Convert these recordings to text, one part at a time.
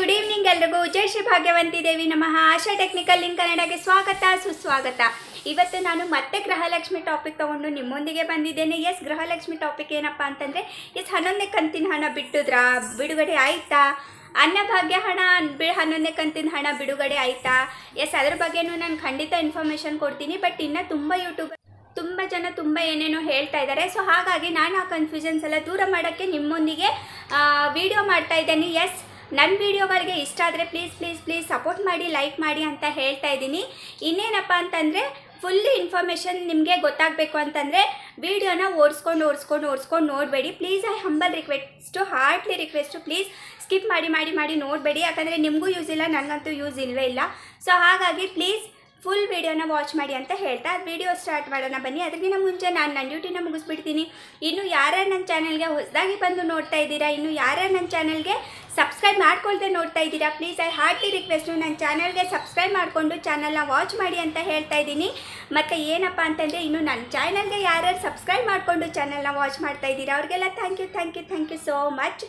Good evening ಎಲ್ರಿಗೂ. ಜೈ ಶ್ರೀ ಭಾಗ್ಯವಂತಿ ದೇವಿ ನಮಃ. ಆಶಾ technical link ಕನ್ನಡಕ್ಕೆ ಸ್ವಾಗತ, ಸುಸ್ವಾಗತ. ಇವತ್ತು ನಾನು ಮತ್ತೆ ಗೃಹಲಕ್ಷ್ಮಿ ಟಾಪಿಕ್ ತಗೊಂಡು ನಿಮ್ಮೊಂದಿಗೆ ಬಂದಿದ್ದೇನೆ. ಎಸ್, ಗೃಹಲಕ್ಷ್ಮಿ ಟಾಪಿಕ್ ಏನಪ್ಪ ಅಂತಂದರೆ, ಎಸ್, ಹನ್ನೊಂದನೇ ಕಂತಿನ ಹಣ ಬಿಟ್ಟಿದ್ರಾ? ಬಿಡುಗಡೆ ಆಯ್ತಾ? ಅನ್ನಭಾಗ್ಯ ಹಣ ಬಿ, ಹನ್ನೊಂದನೇ ಕಂತಿನ ಹಣ ಬಿಡುಗಡೆ ಆಯ್ತಾ? ಎಸ್, ಅದ್ರ ಬಗ್ಗೆನೂ ನಾನು ಖಂಡಿತ ಇನ್ಫಾರ್ಮೇಷನ್ ಕೊಡ್ತೀನಿ. ಬಟ್ ಇನ್ನು ತುಂಬ ಯೂಟ್ಯೂಬ್ ತುಂಬ ಜನ ತುಂಬ ಏನೇನೋ ಹೇಳ್ತಾ ಇದ್ದಾರೆ ಸೊ ಹಾಗಾಗಿ ನಾನು ಆ ಕನ್ಫ್ಯೂಷನ್ಸ್ ಎಲ್ಲ ದೂರ ಮಾಡೋಕ್ಕೆ ನಿಮ್ಮೊಂದಿಗೆ ವಿಡಿಯೋ ಮಾಡ್ತಾ ಇದ್ದೇನೆ. ಎಸ್ ನನ್ನ ವಿಡಿಯೋಗಳಿಗೆ ಇಷ್ಟ ಆದರೆ ಪ್ಲೀಸ್ ಪ್ಲೀಸ್ ಪ್ಲೀಸ್ ಸಪೋರ್ಟ್ ಮಾಡಿ ಲೈಕ್ ಮಾಡಿ ಅಂತ ಹೇಳ್ತಾ ಇದ್ದೀನಿ. ಇನ್ನೇನಪ್ಪ ಅಂತಂದರೆ ಫುಲ್ ಇನ್ಫಾರ್ಮೇಷನ್ ನಿಮಗೆ ಗೊತ್ತಾಗಬೇಕು ಅಂತಂದರೆ ವಿಡಿಯೋನ ಓಡಿಸ್ಕೊಂಡು ಓಡಿಸ್ಕೊಂಡು ಓಡಿಸ್ಕೊಂಡು ನೋಡಬೇಡಿ. Please I humble request heartly request please skip ಮಾಡಿ ಮಾಡಿ ಮಾಡಿ ನೋಡಬೇಡಿ. ಯಾಕಂದರೆ ನಿಮಗೂ ಯೂಸ್ ಇಲ್ಲ ನನಗಂತೂ ಯೂಸ್ ಇಲ್ಲವೇ ಇಲ್ಲ. ಸೊ ಹಾಗಾಗಿ ಪ್ಲೀಸ್ ಫುಲ್ ವಿಡಿಯೋನ ವಾಚ್ ಮಾಡಿ ಅಂತ ಹೇಳ್ತಾ ವಿಡಿಯೋ ಸ್ಟಾರ್ಟ್ ಮಾಡೋಣ ಬನ್ನಿ. ಅದಕ್ಕಿಂತ ಮುಂಚೆ ನಾನು ನನ್ನ ಡ್ಯೂಟಿನ ಮುಗಿಸ್ಬಿಡ್ತೀನಿ. ಇನ್ನು ಯಾರ್ಯಾರು ನನ್ನ ಚಾನಲ್ಗೆ ಹೊಸದಾಗಿ ಬಂದು ನೋಡ್ತಾ ಇದ್ದೀರಾ, ಇನ್ನು ಯಾರ್ಯಾರು ನನ್ನ ಚಾನಲ್ಗೆ ಸಬ್ಸ್ಕ್ರೈಬ್ ಮಾಡ್ಕೊಳ್ದೆ ನೋಡ್ತಾ ಇದ್ದೀರಾ? ಪ್ಲೀಸ್ ಐ ಹಾರ್ಟ್ಲಿ ರಿಕ್ವೆಸ್ಟು ನನ್ನ ಚಾನಲ್ಗೆ ಸಬ್ಸ್ಕ್ರೈಬ್ ಮಾಡಿಕೊಂಡು ಚಾನಲ್ನ ವಾಚ್ ಮಾಡಿ ಅಂತ ಹೇಳ್ತಾ ಇದ್ದೀನಿ. ಮತ್ತು ಏನಪ್ಪ ಅಂತಂದರೆ ಇನ್ನು ನನ್ನ ಚಾನಲ್ಗೆ ಯಾರ್ಯಾರು ಸಬ್ಸ್ಕ್ರೈಬ್ ಮಾಡಿಕೊಂಡು ಚಾನಲ್ನ ವಾಚ್ ಮಾಡ್ತಾ ಇದ್ದೀರಾ, ಅವ್ರಿಗೆಲ್ಲ thank you thank you thank you so much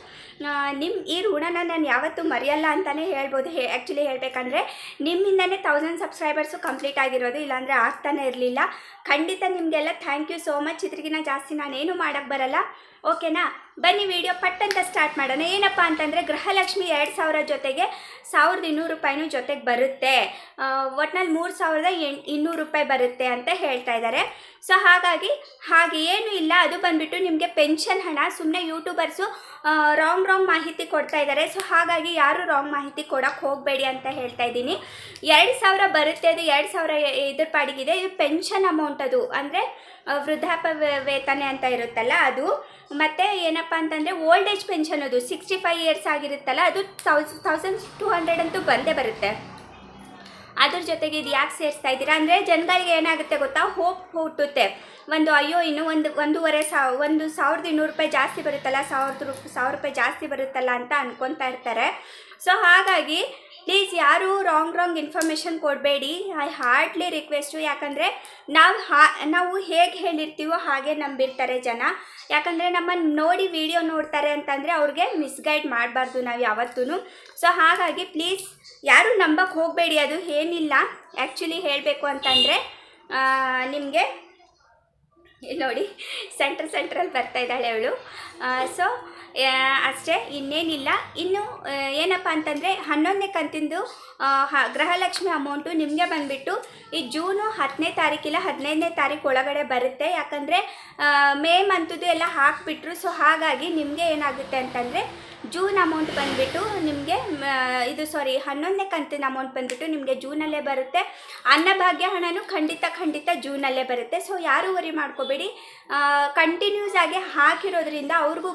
ನಿಮ್ಮ ಈ ಋಣನ ನಾನು ಯಾವತ್ತೂ ಮರೆಯಲ್ಲ ಅಂತಲೇ ಹೇಳ್ಬೋದು. ಹೇ ಆ್ಯಕ್ಚುಲಿ ಹೇಳಬೇಕಂದ್ರೆ ನಿಮ್ಮಿಂದನೇ ತೌಸಂಡ್ ಸಬ್ಸ್ಕ್ರೈಬರ್ಸು ಕಂಪ್ಲೀಟ್ ಆಗಿರೋದು, ಇಲ್ಲಾಂದರೆ ಆಗ್ತಾನೆ ಇರಲಿಲ್ಲ. ಖಂಡಿತ ನಿಮಗೆಲ್ಲ ಥ್ಯಾಂಕ್ ಯು ಸೋ ಮಚ್ ಇದ್ರಿಗಿನ ಜಾಸ್ತಿ ನಾನೇನು ಮಾಡೋಕ್ಕೆ ಬರಲ್ಲ. ಓಕೆನಾ ಬನ್ನಿ ವಿಡಿಯೋ ಪಟ್ಟಂತ ಸ್ಟಾರ್ಟ್ ಮಾಡೋಣ. ಏನಪ್ಪ ಅಂತಂದರೆ ಗೃಹಲಕ್ಷ್ಮಿ ಎರಡು ಸಾವಿರ ಜೊತೆಗೆ ಸಾವಿರದ ಇನ್ನೂರು ರೂಪಾಯಿನೂ ಜೊತೆಗೆ ಬರುತ್ತೆ. ಒಟ್ನಲ್ಲಿ ಮೂರು ಸಾವಿರದ ಎಂಟು ಇನ್ನೂರು ರೂಪಾಯಿ ಬರುತ್ತೆ ಅಂತ ಹೇಳ್ತಾ ಇದ್ದಾರೆ. ಸೊ ಹಾಗಾಗಿ ಹಾಗೆ ಏನೂ ಇಲ್ಲ. ಅದು ಬಂದುಬಿಟ್ಟು ನಿಮಗೆ ಪೆನ್ಷನ್ ಹಣ. ಸುಮ್ಮನೆ ಯೂಟ್ಯೂಬರ್ಸು ರಾಂಗ್ ರಾಂಗ್ ಮಾಹಿತಿ ಕೊಡ್ತಾ ಇದ್ದಾರೆ ಸೊ ಹಾಗಾಗಿ ಯಾರು ರಾಂಗ್ ಮಾಹಿತಿ ಕೊಡೋಕ್ಕೆ ಹೋಗಬೇಡಿ ಅಂತ ಹೇಳ್ತಾ ಇದ್ದೀನಿ. ಎರಡು ಸಾವಿರ ಬರುತ್ತೆ ಅದು. ಎರಡು ಸಾವಿರ ಇದ್ರ ಪಾಡಿಗಿದೆ ಇದು ಪೆನ್ಷನ್ ಅಮೌಂಟ್ ಅದು. ಅಂದರೆ ವೃದ್ಧಾಪ್ಯ ವೇತನೆ ವೇತನ ಅಂತ ಇರುತ್ತಲ್ಲ ಅದು. ಮತ್ತು ಏನಪ್ಪ ಅಂತಂದರೆ ಓಲ್ಡ್ ಏಜ್ ಪೆನ್ಷನ್ ಅದು. ಸಿಕ್ಸ್ಟಿ ಫೈವ್ ಇಯರ್ಸ್ ಆಗಿರುತ್ತಲ್ಲ, ಅದು ತೌಸ್ ತೌಸಂಡ್ ಟು ಹಂಡ್ರೆಡ್ ಅಂತೂ ಬಂದೇ ಬರುತ್ತೆ. ಅದ್ರ ಜೊತೆಗೆ ಇದು ಯಾಕೆ ಸೇರಿಸ್ತಾ ಇದ್ದೀರಾ ಅಂದರೆ ಜನಗಳಿಗೆ ಏನಾಗುತ್ತೆ ಗೊತ್ತಾ? ಹೋಪ್ ಹುಟ್ಟುತ್ತೆ. ಒಂದು ಅಯ್ಯೋ, ಇನ್ನು ಒಂದು, ಒಂದೂವರೆ ಸಾವ್, ಒಂದು ಸಾವಿರದ ಇನ್ನೂರು ರೂಪಾಯಿ ಜಾಸ್ತಿ ಬರುತ್ತಲ್ಲ, ಸಾವಿರದ ರೂ ಸಾವಿರ ರೂಪಾಯಿ ಜಾಸ್ತಿ ಬರುತ್ತಲ್ಲ ಅಂತ ಅನ್ಕೊತಾ ಇರ್ತಾರೆ. ಸೊ ಹಾಗಾಗಿ ಪ್ಲೀಸ್ ಯಾರೂ ರಾಂಗ್ ರಾಂಗ್ ಇನ್ಫಾರ್ಮೇಷನ್ ಕೊಡಬೇಡಿ. ಐ ಹಾರ್ಡ್ಲಿ ರಿಕ್ವೆಸ್ಟು ಯಾಕಂದರೆ ನಾವು ಹಾ, ನಾವು ಹೇಗೆ ಹೇಳಿರ್ತೀವೋ ಹಾಗೆ ನಂಬಿರ್ತಾರೆ ಜನ. ಯಾಕಂದರೆ ನಮ್ಮನ್ನು ನೋಡಿ ವಿಡಿಯೋ ನೋಡ್ತಾರೆ ಅಂತಂದರೆ ಅವ್ರಿಗೆ ಮಿಸ್ಗೈಡ್ ಮಾಡಬಾರ್ದು ನಾವು ಯಾವತ್ತೂ ಸೊ ಹಾಗಾಗಿ ಪ್ಲೀಸ್ ಯಾರೂ ನಂಬಕ್ಕೆ ಹೋಗಬೇಡಿ, ಅದು ಏನಿಲ್ಲ. ಆ್ಯಕ್ಚುಲಿ ಹೇಳಬೇಕು ಅಂತಂದರೆ ನಿಮಗೆ ನೋಡಿ ಸೆಂಟ್ರ್ ಸೆಂಟ್ರಲ್ಲಿ ಬರ್ತಾ ಇದ್ದಾಳೆ ಅವಳು. ಸೊ ಅಷ್ಟೇ, ಇನ್ನೇನಿಲ್ಲ. ಇನ್ನು ಏನಪ್ಪ ಅಂತಂದರೆ, ಹನ್ನೊಂದನೇ ಕಂತಿಂದು ಗೃಹಲಕ್ಷ್ಮಿ ಅಮೌಂಟು ನಿಮಗೆ ಬಂದುಬಿಟ್ಟು, ಈ ಜೂನು ಹತ್ತನೇ ತಾರೀಕಿಲ್ಲ ಹದಿನೈದನೇ ತಾರೀಕು ಒಳಗಡೆ ಬರುತ್ತೆ. ಯಾಕಂದರೆ ಮೇ ಮಂತದ್ದು ಎಲ್ಲ ಹಾಕಿಬಿಟ್ರು. ಸೊ ಹಾಗಾಗಿ ನಿಮಗೆ ಏನಾಗುತ್ತೆ ಅಂತಂದರೆ ಜೂನ್ ಅಮೌಂಟ್ ಬಂದುಬಿಟ್ಟು ನಿಮಗೆ ಇದು ಸಾರಿ ಹನ್ನೊಂದನೇ ಕಂತಿನ ಅಮೌಂಟ್ ಬಂದುಬಿಟ್ಟು ನಿಮಗೆ ಜೂನಲ್ಲೇ ಬರುತ್ತೆ. ಅನ್ನಭಾಗ್ಯ ಹಣನೂ ಖಂಡಿತ ಖಂಡಿತ ಜೂನಲ್ಲೇ ಬರುತ್ತೆ. ಸೊ ಯಾರೂ ವರಿ ಮಾಡ್ಕೋಬೇಡಿ. ಕಂಟಿನ್ಯೂಸ್ ಆಗಿ ಹಾಕಿರೋದ್ರಿಂದ ಅವ್ರಿಗೂ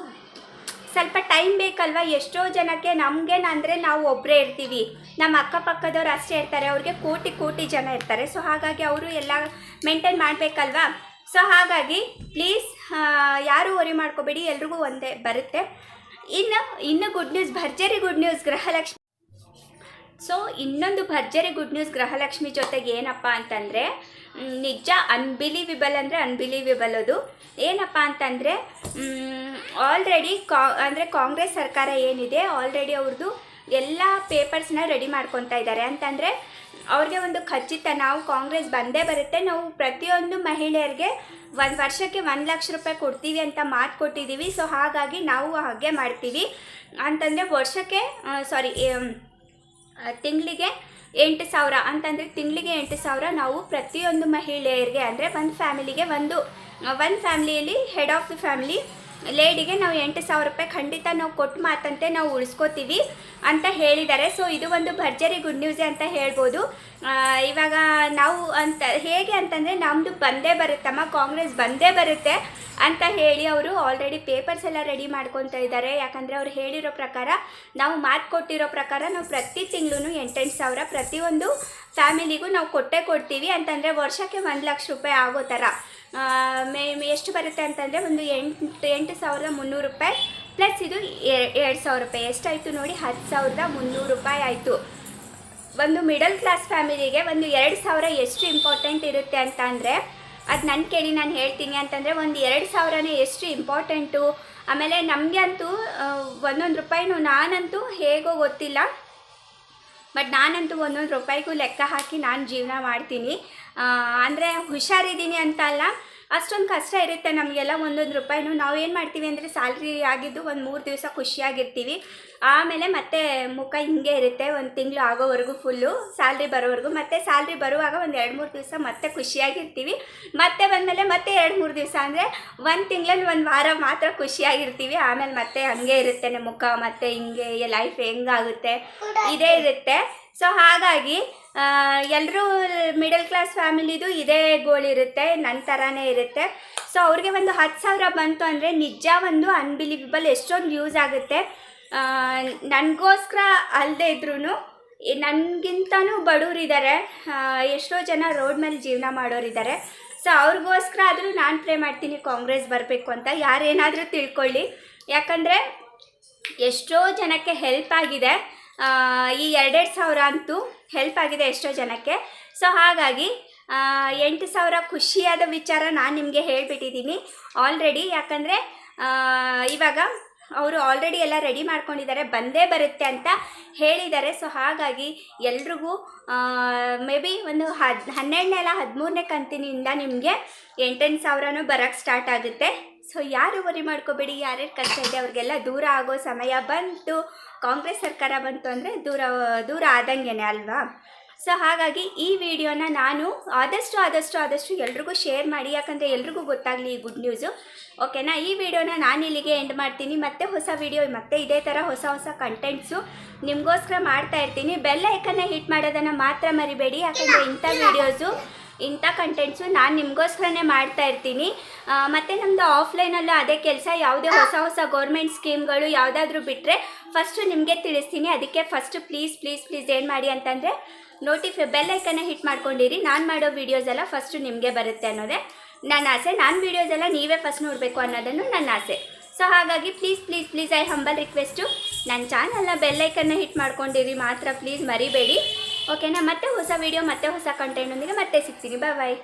ಸ್ವಲ್ಪ ಟೈಮ್ ಬೇಕಲ್ವಾ? ಎಷ್ಟೋ ಜನಕ್ಕೆ ನಮಗೆ ಅಂದರೆ ನಾವು ಒಬ್ಬರೇ ಇರ್ತೀವಿ. ನಮ್ಮ ಅಕ್ಕಪಕ್ಕದವ್ರು ಅಷ್ಟೇ ಇರ್ತಾರೆ, ಅವ್ರಿಗೆ ಕೋಟಿ ಕೋಟಿ ಜನ ಇರ್ತಾರೆ. ಸೊ ಹಾಗಾಗಿ ಅವರು ಎಲ್ಲ ಮೇಂಟೈನ್ ಮಾಡಬೇಕಲ್ವಾ? ಸೊ ಹಾಗಾಗಿ ಪ್ಲೀಸ್ ಯಾರೂ ವರಿ ಮಾಡ್ಕೋಬೇಡಿ, ಎಲ್ರಿಗೂ ಒಂದೇ ಬರುತ್ತೆ. ಇನ್ನು ಇನ್ನು ಗುಡ್ ನ್ಯೂಸ್ ಭರ್ಜರಿ ಗುಡ್ ನ್ಯೂಸ್ ಗೃಹಲಕ್ಷ್ಮಿ. ಸೊ ಇನ್ನೊಂದು ಭರ್ಜರಿ ಗುಡ್ ನ್ಯೂಸ್ ಗೃಹಲಕ್ಷ್ಮಿ ಜೊತೆಗೆ ಏನಪ್ಪ ಅಂತಂದರೆ ನಿಜ ಅನ್ಬಿಲೀವಿಬಲ್ ಅಂದರೆ ಅನ್ಬಿಲೀವಿಬಲ್ ಅದು. ಏನಪ್ಪ ಅಂತಂದರೆ ಆಲ್ರೆಡಿ ಕಾ, ಅಂದರೆ ಕಾಂಗ್ರೆಸ್ ಸರ್ಕಾರ ಏನಿದೆ ಆಲ್ರೆಡಿ ಅವ್ರದ್ದು ಎಲ್ಲ ಪೇಪರ್ಸ್ನ ರೆಡಿ ಮಾಡ್ಕೊತಾ ಇದ್ದಾರೆ ಅಂತಂದರೆ ಅವ್ರಿಗೆ ಒಂದು ಖಚಿತ, ನಾವು ಕಾಂಗ್ರೆಸ್ ಬಂದೇ ಬರುತ್ತೆ. ನಾವು ಪ್ರತಿಯೊಂದು ಮಹಿಳೆಯರಿಗೆ ಒಂದು ವರ್ಷಕ್ಕೆ ಒಂದು ಲಕ್ಷ ರೂಪಾಯಿ ಕೊಡ್ತೀವಿ ಅಂತ ಮಾತು ಕೊಟ್ಟಿದ್ದೀವಿ ಸೊ ಹಾಗಾಗಿ ನಾವು ಹಾಗೆ ಮಾಡ್ತೀವಿ. ಅಂತಂದರೆ ವರ್ಷಕ್ಕೆ ಸಾರಿ ತಿಂಗಳಿಗೆ ಎಂಟು ಸಾವಿರ. ಅಂತಂದರೆ ತಿಂಗಳಿಗೆ ಎಂಟು ಸಾವಿರ ನಾವು ಪ್ರತಿಯೊಂದು ಮಹಿಳೆಯರಿಗೆ, ಅಂದರೆ ಒಂದು ಫ್ಯಾಮಿಲಿಗೆ ಒಂದು ಒಂದು ಫ್ಯಾಮಿಲಿಯಲ್ಲಿ ಹೆಡ್ ಆಫ್ ದ ಫ್ಯಾಮಿಲಿ ಲೇಡಿಗೆ ನಾವು ಎಂಟು ಸಾವಿರ ರೂಪಾಯಿ ಖಂಡಿತ ನಾವು ಕೊಟ್ಟು ಮಾತಂತೆ ನಾವು ಉಳಿಸ್ಕೋತೀವಿ ಅಂತ ಹೇಳಿದ್ದಾರೆ. ಸೊ ಇದು ಒಂದು ಭರ್ಜರಿ ಗುಡ್ ನ್ಯೂಸೆ ಅಂತ ಹೇಳ್ಬೋದು. ಇವಾಗ ನಾವು ಅಂತ, ಹೇಗೆ ಅಂತಂದರೆ ನಮ್ಮದು ಬಂದೇ ಬರುತ್ತಮ್ಮ ಕಾಂಗ್ರೆಸ್ ಬಂದೇ ಬರುತ್ತೆ ಅಂತ ಹೇಳಿ ಅವರು ಆಲ್ರೆಡಿ ಪೇಪರ್ಸ್ ಎಲ್ಲ ರೆಡಿ ಮಾಡ್ಕೊತಾ ಇದ್ದಾರೆ. ಯಾಕಂದರೆ ಅವ್ರು ಹೇಳಿರೋ ಪ್ರಕಾರ, ನಾವು ಮಾತು ಕೊಟ್ಟಿರೋ ಪ್ರಕಾರ ನಾವು ಪ್ರತಿ ತಿಂಗಳು ಎಂಟೆಂಟು ಸಾವಿರ ಪ್ರತಿಯೊಂದು ಫ್ಯಾಮಿಲಿಗೂ ನಾವು ಕೊಟ್ಟೇ ಕೊಡ್ತೀವಿ. ಅಂತಂದರೆ ವರ್ಷಕ್ಕೆ ಒಂದು ಲಕ್ಷ ರೂಪಾಯಿ ಆಗೋ ಥರ. ಎಷ್ಟು ಬರುತ್ತೆ ಅಂತಂದರೆ ಒಂದು ಎಂಟು ಎಂಟು ಸಾವಿರದ ಮುನ್ನೂರು ರೂಪಾಯಿ. ಪ್ಲಸ್ ಇದು ಎರಡು ಸಾವಿರ ರೂಪಾಯಿ. ಎಷ್ಟಾಯಿತು ನೋಡಿ, ಹತ್ತು ಸಾವಿರದ ಮುನ್ನೂರು ರೂಪಾಯಿ ಆಯಿತು. ಒಂದು ಮಿಡಲ್ ಕ್ಲಾಸ್ ಫ್ಯಾಮಿಲಿಗೆ ಒಂದು ಎರಡು ಸಾವಿರ ಎಷ್ಟು ಇಂಪಾರ್ಟೆಂಟ್ ಇರುತ್ತೆ ಅಂತ ಅಂದರೆ, ಅದು ನನ್ನ ಕೇಳಿ, ನಾನು ಹೇಳ್ತೀನಿ ಅಂತಂದರೆ ಒಂದು ಎರಡು ಸಾವಿರನೇ ಎಷ್ಟು ಇಂಪಾರ್ಟೆಂಟು ಆಮೇಲೆ ನಮಗೆ ಅಂತೂ ಒಂದೊಂದು ರೂಪಾಯಿನೂ ನಾನಂತೂ ಹೇಗೋ ಗೊತ್ತಿಲ್ಲ. ಬಟ್ ನಾನಂತೂ ಒಂದೊಂದು ರೂಪಾಯಿಗೂ ಲೆಕ್ಕ ಹಾಕಿ ನಾನು ಜೀವನ ಮಾಡ್ತೀನಿ. ಅಂದರೆ ಹುಷಾರಿದ್ದೀನಿ ಅಂತ ಅಲ್ಲ. ಅಷ್ಟೊಂದು ಕಷ್ಟ ಇರುತ್ತೆ ನಮಗೆಲ್ಲ ಒಂದೊಂದು ರೂಪಾಯಿನೂ. ನಾವು ಏನು ಮಾಡ್ತೀವಿ ಅಂದರೆ ಸ್ಯಾಲ್ರಿ ಆಗಿದ್ದು ಒಂದು ಮೂರು ದಿವಸ ಖುಷಿಯಾಗಿರ್ತೀವಿ. ಆಮೇಲೆ ಮತ್ತೆ ಮುಖ ಹಿಂಗೆ ಇರುತ್ತೆ, ಒಂದು ತಿಂಗಳು ಆಗೋವರೆಗೂ ಫುಲ್ಲು ಸ್ಯಾಲ್ರಿ ಬರೋವರೆಗೂ ಮತ್ತೆ ಸ್ಯಾಲ್ರಿ ಬರುವಾಗ ಒಂದು ಎರಡು ಮೂರು ದಿವಸ ಮತ್ತೆ ಖುಷಿಯಾಗಿರ್ತೀವಿ. ಮತ್ತೆ ಬಂದಮೇಲೆ ಮತ್ತೆ ಎರಡು ಮೂರು ದಿವಸ ಅಂದರೆ ಒಂದು ತಿಂಗಳಲ್ಲಿ ಒಂದು ವಾರ ಮಾತ್ರ ಖುಷಿಯಾಗಿರ್ತೀವಿ. ಆಮೇಲೆ ಮತ್ತೆ ಹಂಗೆ ಇರುತ್ತೆ ನಮ್ಮ ಮುಖ, ಮತ್ತೆ ಹಿಂಗೆ ಲೈಫ್ ಹೆಂಗಾಗುತ್ತೆ? ಇದೇ ಇರುತ್ತೆ. ಸೊ ಹಾಗಾಗಿ ಎಲ್ಲರೂ ಮಿಡಲ್ ಕ್ಲಾಸ್ ಫ್ಯಾಮಿಲಿದು ಇದೇ ಗೋಲ್ ಇರುತ್ತೆ ನನ್ನ ಥರನೇ ಇರುತ್ತೆ. ಸೊ ಅವ್ರಿಗೆ ಒಂದು ಹತ್ತು ಸಾವಿರ ಬಂತು ಅಂದರೆ ನಿಜ ಒಂದು ಅನ್ಬಿಲಿವಬಲ್ ಎಷ್ಟೊಂದು ಯೂಸ್ ಆಗುತ್ತೆ. ನನಗೋಸ್ಕರ ಅಲ್ಲದೆ ಇದ್ರೂ ನನಗಿಂತನೂ ಬಡವರಿದ್ದಾರೆ ಎಷ್ಟೋ ಜನ ರೋಡ್ ಮೇಲೆ ಜೀವನ ಮಾಡೋರಿದ್ದಾರೆ ಸೊ ಅವ್ರಿಗೋಸ್ಕರ ಆದರೂ ನಾನು ಪ್ರೇ ಮಾಡ್ತೀನಿ ಕಾಂಗ್ರೆಸ್ ಬರಬೇಕು ಅಂತ. ಯಾರೇನಾದರೂ ತಿಳ್ಕೊಳ್ಳಿ. ಯಾಕಂದರೆ ಎಷ್ಟೋ ಜನಕ್ಕೆ ಹೆಲ್ಪ್ ಆಗಿದೆ. ಈ ಎರಡೆರಡು ಸಾವಿರ ಅಂತೂ ಹೆಲ್ಪ್ ಆಗಿದೆ ಎಷ್ಟೋ ಜನಕ್ಕೆ. ಸೊ ಹಾಗಾಗಿ ಎಂಟು ಸಾವಿರ ಖುಷಿಯಾದ ವಿಚಾರ ನಾನು ನಿಮಗೆ ಹೇಳಿಬಿಟ್ಟಿದ್ದೀನಿ ಆಲ್ರೆಡಿ ಯಾಕಂದರೆ ಇವಾಗ ಅವರು ಆಲ್ರೆಡಿ ಎಲ್ಲ ರೆಡಿ ಮಾಡ್ಕೊಂಡಿದ್ದಾರೆ, ಬಂದೇ ಬರುತ್ತೆ ಅಂತ ಹೇಳಿದ್ದಾರೆ. ಸೊ ಹಾಗಾಗಿ ಎಲ್ರಿಗೂ ಮೇ ಬಿ ಒಂದು ಹದ್ ಹನ್ನೆರಡನೇ ಅಲ್ಲ ಹದಿಮೂರನೇ ಕಂತಿನಿಂದ ನಿಮಗೆ ಎಂಟೆಂಟು ಸಾವಿರನೂ ಬರೋಕ್ಕೆ ಸ್ಟಾರ್ಟ್ ಆಗುತ್ತೆ. ಸೊ ಯಾರು ವರಿ ಮಾಡ್ಕೋಬೇಡಿ, ಯಾರ್ಯಾರು ಕಷ್ಟ ಇದೆ, ಅವ್ರಿಗೆಲ್ಲ ದೂರ ಆಗೋ ಸಮಯ ಬಂತು. ಕಾಂಗ್ರೆಸ್ ಸರ್ಕಾರ ಬಂತು ಅಂದರೆ ದೂರ ದೂರ ಆದಂಗೆನೆ ಅಲ್ವಾ? ಸೊ ಹಾಗಾಗಿ ಈ ವಿಡಿಯೋನ ನಾನು ಆದಷ್ಟು ಆದಷ್ಟು ಆದಷ್ಟು ಎಲ್ರಿಗೂ ಶೇರ್ ಮಾಡಿ. ಯಾಕಂದರೆ ಎಲ್ರಿಗೂ ಗೊತ್ತಾಗಲಿ ಈ ಗುಡ್ ನ್ಯೂಸು ಓಕೆನಾ ಈ ವಿಡಿಯೋನ ನಾನು ಇಲ್ಲಿಗೆ ಎಂಡ್ ಮಾಡ್ತೀನಿ. ಮತ್ತೆ ಹೊಸ ವಿಡಿಯೋ ಮತ್ತೆ ಇದೇ ಥರ ಹೊಸ ಹೊಸ ಕಂಟೆಂಟ್ಸು ನಿಮಗೋಸ್ಕರ ಮಾಡ್ತಾ ಇರ್ತೀನಿ. ಬೆಲ್ಲ ಐಕನ್ನ ಹಿಟ್ ಮಾಡೋದನ್ನು ಮಾತ್ರ ಮರಿಬೇಡಿ. ಯಾಕಂದರೆ ಇಂಥ ವೀಡಿಯೋಸು ಇಂಥ ಕಂಟೆಂಟ್ಸು ನಾನು ನಿಮಗೋಸ್ಕರನೇ ಮಾಡ್ತಾ ಇರ್ತೀನಿ. ಮತ್ತು ನಮ್ಮದು ಆಫ್ಲೈನಲ್ಲೂ ಅದೇ ಕೆಲಸ, ಯಾವುದೇ ಹೊಸ ಹೊಸ ಗೌರ್ಮೆಂಟ್ ಸ್ಕೀಮ್ಗಳು ಯಾವುದಾದ್ರೂ ಬಿಟ್ಟರೆ ಫಸ್ಟು ನಿಮಗೆ ತಿಳಿಸ್ತೀನಿ. ಅದಕ್ಕೆ ಫಸ್ಟು ಪ್ಲೀಸ್ ಪ್ಲೀಸ್ ಪ್ಲೀಸ್ ಏನು ಮಾಡಿ ಅಂತಂದರೆ ನೋಟಿಫೈ ಐಕನ್ನ ಹಿಟ್ ಮಾಡ್ಕೊಂಡಿರಿ. ನಾನು ಮಾಡೋ ವೀಡಿಯೋಸ್ ಎಲ್ಲ ಫಸ್ಟು ನಿಮಗೆ ಬರುತ್ತೆ ಅನ್ನೋದೇ ನನ್ನ ಆಸೆ. ನಾನು ವೀಡಿಯೋಸ್ ಎಲ್ಲ ನೀವೇ ಫಸ್ಟ್ ನೋಡಬೇಕು ಅನ್ನೋದನ್ನು ನನ್ನ ಆಸೆ. ಸೊ ಹಾಗಾಗಿ please please please I humble request ನನ್ನ ಚಾನಲ್ನ ಬೆಲ್ಲೈಕನ್ನ ಹಿಟ್ ಮಾಡ್ಕೊಂಡಿರಿ. ಮಾತ್ರ ಪ್ಲೀಸ್ ಮರಿಬೇಡಿ. ಓಕೆನಾ? ಮತ್ತೆ ಹೊಸ ವೀಡಿಯೋ ಮತ್ತೆ ಹೊಸ ಕಂಟೆಂಟ್ ಒಂದಿಗೆ ಮತ್ತೆ ಸಿಗ್ತೀನಿ. ಬಾಯ್ ಬಾಯ್